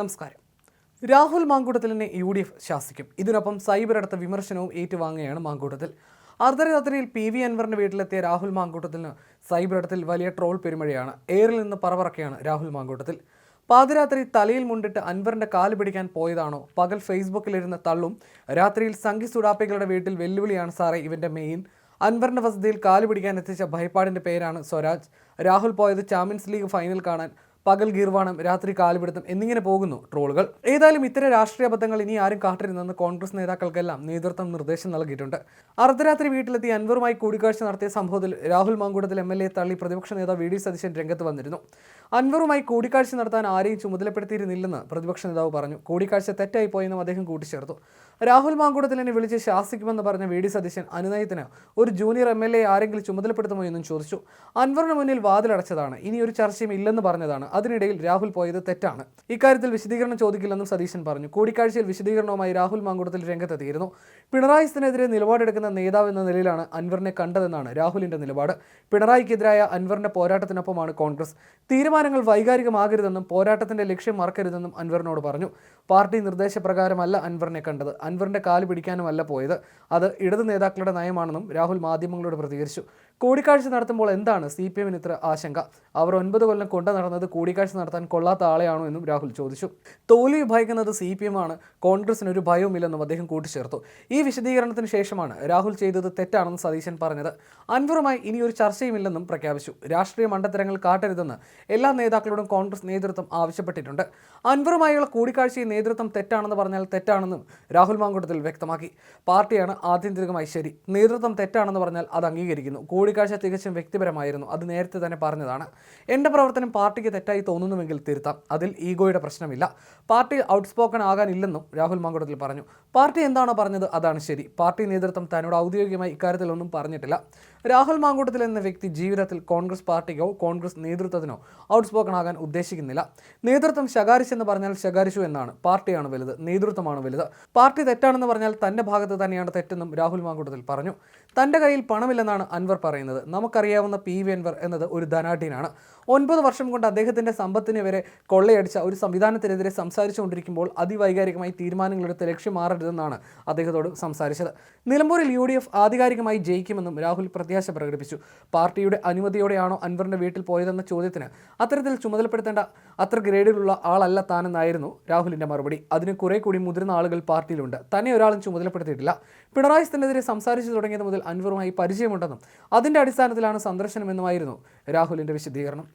നമസ്കാരം. രാഹുൽ മാങ്കൂട്ടത്തിലിനെ U D F ശാസിക്കും. ഇതിനൊപ്പം സൈബർ അടുത്ത വിമർശനവും ഏറ്റുവാങ്ങുകയാണ് മാങ്കൂട്ടത്തിൽ. അർദ്ധരാത്രിയിൽ പി വി അൻവറിന്റെ വീട്ടിലെത്തിയ രാഹുൽ മാങ്കൂട്ടത്തിന് സൈബർ ഇടത്തിൽ വലിയ ട്രോൾ പെരുമഴയാണ്. എയറിൽ നിന്ന് പറവറക്കെയാണ് രാഹുൽ മാങ്കൂട്ടത്തിൽ. പാതിരാത്രി തലയിൽ മുണ്ടിട്ട് അൻവറിന്റെ കാൽ പിടിക്കാൻ പോയതാണോ? പകൽ ഫേസ്ബുക്കിലിരുന്ന് തള്ളും. രാത്രിയിൽ സംഘി സുഡാപ്പികളുടെ വീട്ടിൽ വെല്ലുവിളിയാണ് സാറേ ഇവന്റെ മെയിൻ. അൻവറിന്റെ വസതിയിൽ കാൽ പിടിക്കാൻ എത്തിച്ച ഭയപ്പാടിന്റെ പേരാണ് സ്വരാജ്. രാഹുൽ പോയത് ചാമ്പ്യൻസ് ലീഗ് ഫൈനൽ കാണാൻ പകൽ ഗീർവാണം രാത്രി കാലുപിടുത്തം എന്നിങ്ങനെ പോകുന്നു ട്രോളുകൾ. ഏതായാലും ഇത്തരം രാഷ്ട്രീയ അബദ്ധങ്ങൾ ഇനി ആരും കാട്ടരുതെന്ന് കോൺഗ്രസ് നേതാക്കൾക്കെല്ലാം നേതൃത്വം നിർദ്ദേശം നൽകിയിട്ടുണ്ട്. അർദ്ധരാത്രി വീട്ടിലെത്തി അൻവറുമായി കൂടിക്കാഴ്ച നടത്തിയ സംഭവത്തിൽ Rahul Mamkootathil M L A തള്ളി പ്രതിപക്ഷ നേതാവ് വി ഡി സതീശൻ രംഗത്ത് വന്നിരുന്നു. അൻവറുമായി കൂടിക്കാഴ്ച നടത്താൻ ആരെയും ചുമതലപ്പെടുത്തിയിരുന്നില്ലെന്ന് പ്രതിപക്ഷ നേതാവ് പറഞ്ഞു. കൂടിക്കാഴ്ച തെറ്റായി പോയെന്നും അദ്ദേഹം കൂട്ടിച്ചേർത്തു. രാഹുൽ മാങ്കൂടത്തിലിനെ വിളിച്ച് ശാസിക്കുമെന്ന് പറഞ്ഞ വി ഡി സതീശൻ അനുനയത്തിന് ഒരു ജൂനിയർ എം എൽ എ ആരെങ്കിലും ചുമതലപ്പെടുത്തുമോ എന്നും ചോദിച്ചു. അൻവറിന് മുന്നിൽ വാതിലടച്ചതാണ്. ഇനി ഒരു ചർച്ചയും ഇല്ലെന്ന് പറഞ്ഞതാണ് അതിനിടയിൽ രാഹുൽ പോയത് തെറ്റാണ്. ഇക്കാര്യത്തിൽ വിശദീകരണം ചോദിക്കില്ലെന്നും സതീശൻ പറഞ്ഞു. കൂടിക്കാഴ്ചയിൽ വിശദീകരണവുമായി രാഹുൽ മാങ്കൂടത്തിൽ രംഗത്തെത്തിയിരുന്നു. പിണറായി സ്ഥിനെതിരെ നിലപാടെടുക്കുന്ന നേതാവ് എന്ന നിലയിലാണ് അൻവറിനെ കണ്ടതെന്നാണ് രാഹുലിന്റെ നിലപാട്. പിണറായിക്കെതിരായ അൻവറിന്റെ പോരാട്ടത്തിനൊപ്പമാണ് കോൺഗ്രസ്. തീരുമാനങ്ങൾ വൈകാരികമാകരുതെന്നും പോരാട്ടത്തിന്റെ ലക്ഷ്യം മറക്കരുതെന്നും അൻവറിനോട് പറഞ്ഞു. പാർട്ടി നിർദ്ദേശപ്രകാരമല്ല അൻവറിനെ കണ്ടത്. അൻവറിന്റെ കാൽ പിടിക്കാനുമല്ല പോയത്. അത് ഇടത് നേതാക്കളുടെ നയമാണെന്നും രാഹുൽ മാധ്യമങ്ങളോട് പ്രതികരിച്ചു. കൂടിക്കാഴ്ച നടത്തുമ്പോൾ എന്താണ് സി പി എമ്മിന് ഇത്ര ആശങ്ക? അവർ ഒൻപത് കൊല്ലം കൊണ്ടു നടന്നത് കൂടിക്കാഴ്ച നടത്താൻ കൊള്ളാത്ത ആളെയാണോ എന്നും രാഹുൽ ചോദിച്ചു. തോൽവി ഭയക്കുന്നത് സി പി എം ആണ് കോൺഗ്രസിന് ഒരു ഭയവുമില്ലെന്നും അദ്ദേഹം കൂട്ടിച്ചേർത്തു. ഈ വിശദീകരണത്തിന് ശേഷമാണ് രാഹുൽ ചെയ്തത് തെറ്റാണെന്ന് സതീശൻ പറഞ്ഞത്. അൻവറുമായി ഇനി ഒരു ചർച്ചയുമില്ലെന്നും പ്രഖ്യാപിച്ചു. രാഷ്ട്രീയ മണ്ടത്തരങ്ങൾ കാട്ടരുതെന്ന് എല്ലാ നേതാക്കളോടും കോൺഗ്രസ് നേതൃത്വം ആവശ്യപ്പെട്ടിട്ടുണ്ട്. അൻവറുമായുള്ള കൂടിക്കാഴ്ചയിൽ നേതൃത്വം തെറ്റാണെന്ന് പറഞ്ഞാൽ തെറ്റാണെന്നും രാഹുൽ മാങ്കൂട്ടത്തിൽ വ്യക്തമാക്കി. പാർട്ടിയാണ് ആത്യന്തികമായി ശരി. നേതൃത്വം തെറ്റാണെന്ന് പറഞ്ഞാൽ അത് അംഗീകരിക്കുന്നു. കൂടിക്കാഴ്ച തികച്ചും വ്യക്തിപരമായിരുന്നു. അത് നേരത്തെ തന്നെ പറഞ്ഞതാണ്. എന്റെ പ്രവർത്തനം പാർട്ടിക്ക് തെറ്റായി തോന്നുന്നുവെങ്കിൽ തിരുത്താം. അതിൽ ഈഗോയുടെ പ്രശ്നമില്ല. പാർട്ടി ഔട്ട്സ്പോക്കൺ ആകാനില്ലെന്നും രാഹുൽ മാങ്കുടത്തിൽ പറഞ്ഞു. പാർട്ടി എന്താണോ പറഞ്ഞത് അതാണ് ശരി. പാർട്ടി നേതൃത്വം തന്നോട് ഔദ്യോഗികമായി ഇക്കാര്യത്തിലൊന്നും പറഞ്ഞിട്ടില്ല. രാഹുൽ മാങ്കൂട്ടത്തിൽ എന്ന വ്യക്തി ജീവിതത്തിൽ കോൺഗ്രസ് പാർട്ടിക്കോ കോൺഗ്രസ് നേതൃത്വത്തിനോ ഔട്ട്സ്പോക്കൺ ആകാൻ ഉദ്ദേശിക്കുന്നില്ല. നേതൃത്വം ശകാരിച്ചെന്ന് പറഞ്ഞാൽ ശകാരിച്ചു എന്നാണ്. പാർട്ടിയാണ് വലുത് നേതൃത്വമാണ് വലുത്. പാർട്ടി തെറ്റാണെന്ന് പറഞ്ഞാൽ തന്റെ ഭാഗത്ത് തന്നെയാണ് തെറ്റെന്നും രാഹുൽ മാങ്കൂട്ടത്തിൽ പറഞ്ഞു. തന്റെ കയ്യിൽ പണമില്ലെന്നാണ് അൻവർ പറയുന്നത്. നമുക്കറിയാവുന്ന പി വി എൻവർ എന്നത് ഒരു ധനാഢ്യനാണ്. ഒൻപത് വർഷം കൊണ്ട് അദ്ദേഹത്തിന്റെ സമ്പത്തിനെ വരെ കൊള്ളയടിച്ച ഒരു സംവിധാനത്തിനെതിരെ സംസാരിച്ചുകൊണ്ടിരിക്കുമ്പോൾ അതിവൈകാരികമായി തീരുമാനങ്ങളെടുത്ത് ലക്ഷ്യം മാറരുതെന്നാണ് അദ്ദേഹത്തോട് സംസാരിച്ചത്. നിലമ്പൂരിൽ യു ഡി എഫ് ആധികാരികമായി ജയിക്കുമെന്നും രാഹുൽ പ്രത്യാശ പ്രകടിപ്പിച്ചു. പാർട്ടിയുടെ അനുമതിയോടെയാണോ അൻവറിന്റെ വീട്ടിൽ പോയതെന്ന ചോദ്യത്തിന് അത്തരത്തിൽ ചുമതലപ്പെടുത്തേണ്ട അത്ര ഗ്രേഡിലുള്ള ആളല്ല താനെന്നായിരുന്നു രാഹുലിന്റെ മറുപടി. അതിന് കുറെ കൂടി മുതിർന്ന ആളുകൾ പാർട്ടിയിലുണ്ട്. തന്നെ ഒരാളും ചുമതലപ്പെടുത്തിയിട്ടില്ല. പിണറായി സ്ഥലത്തിനെതിരെ സംസാരിച്ചു തുടങ്ങിയത് മുതൽ അൻവറുമായി പരിചയമുണ്ടെന്നും അതിന്റെ അടിസ്ഥാനത്തിലാണ് സന്ദർശനമെന്നുമായിരുന്നു രാഹുലിന്റെ വിശദീകരണം.